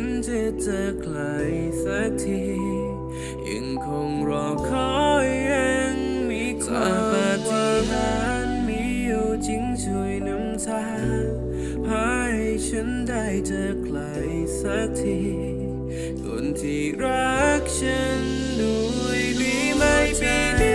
ฉันจะเจอใครสักที ยังคงรอคอยยังมีความปาฏิหาริย์มีอยู่จริงช่วยนำทางพาให้ฉันได้เจอใครสักที คนที่รักฉันด้วยดีไหมปีนี้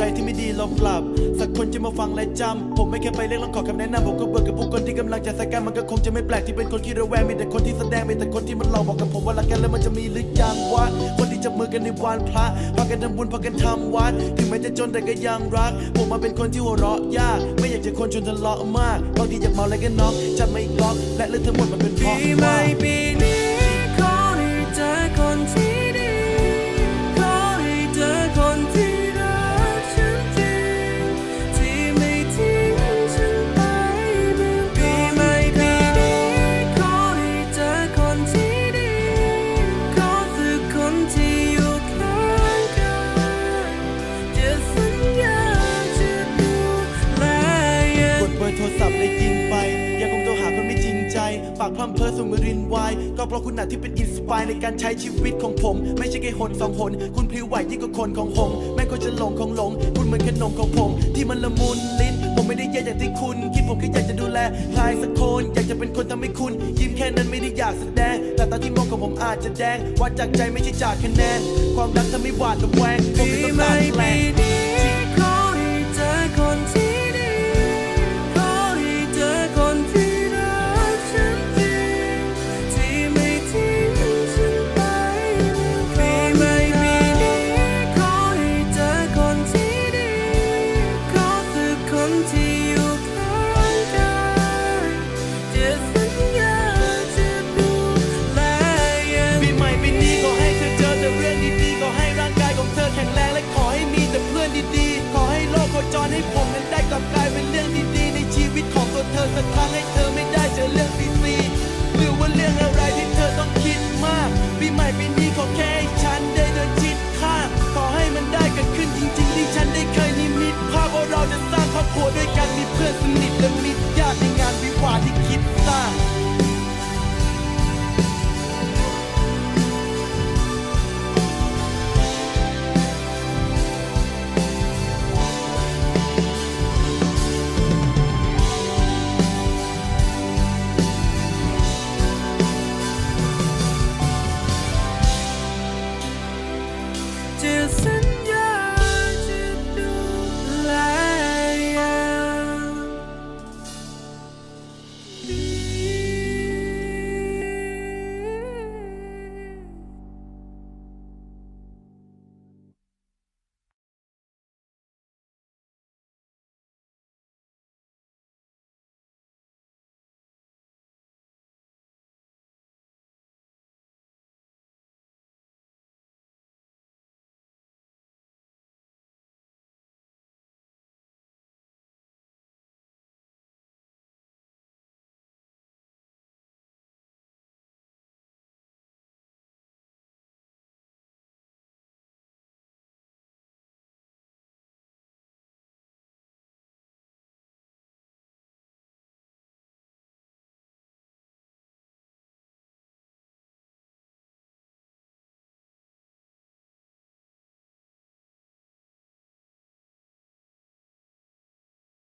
ใดที่ไม่ดีลองปรับ สักคนจะมาฟังและจำ ผมไม่แค่ไปเรียกร้องขอคำแนะนำผมก็เบื่อกับผู้คนที่กำลังจะสแกนมันก็คงจะไม่แปลกที่เป็นคนที่ระแวงมีแต่คนที่แสดงมีแต่คนที่มันหลอกบอกกับผมว่ารักกันแล้วมันจะมีหรือยังวะคนที่จับมือกันในวันพระพากันทำบุญพากันทำวัดถึงแม้จะจนแต่ก็ยังรัก ผมมาเป็นคนที่หัวเราะยาก ไม่อยากจะคนชวนทะเลาะมากบางทีอยากเมาอะไรกันน็อกจัดไม่ล็อกและเรื่องทั้งหมดมันเป็นเพปีราะใหม่ว่าปีนี้ขอให้เจอคนที่ำเพ้อส่งมือรินวายก็เพราะคุณน่ะที่เป็นอินสปายในการใช้ชีวิตของผม ไม่ใช่แค่หนสองหนคุณพลิ้วไหวยิ่งกว่าคนของผมแม่ก็จะหลงของหลง คุณเหมือนขนมของผม ที่มันละมุนลิ้น ผมไม่ได้แย่อย่างที่คุณ คิดผมแค่อยากจะดูแลใครสักคนอยากจะเป็นคนทำให้คุณ ยิ้มแค่นั้นไม่ได้อยากแสดง แต่ตอนที่มองของผมอาจจะแดงวัดจากใจไม่ใช่จากคะแนนความรักทำให้หวาดระแวงผมปีเลยต้องใหตาม่แกล้ปีง Christmas.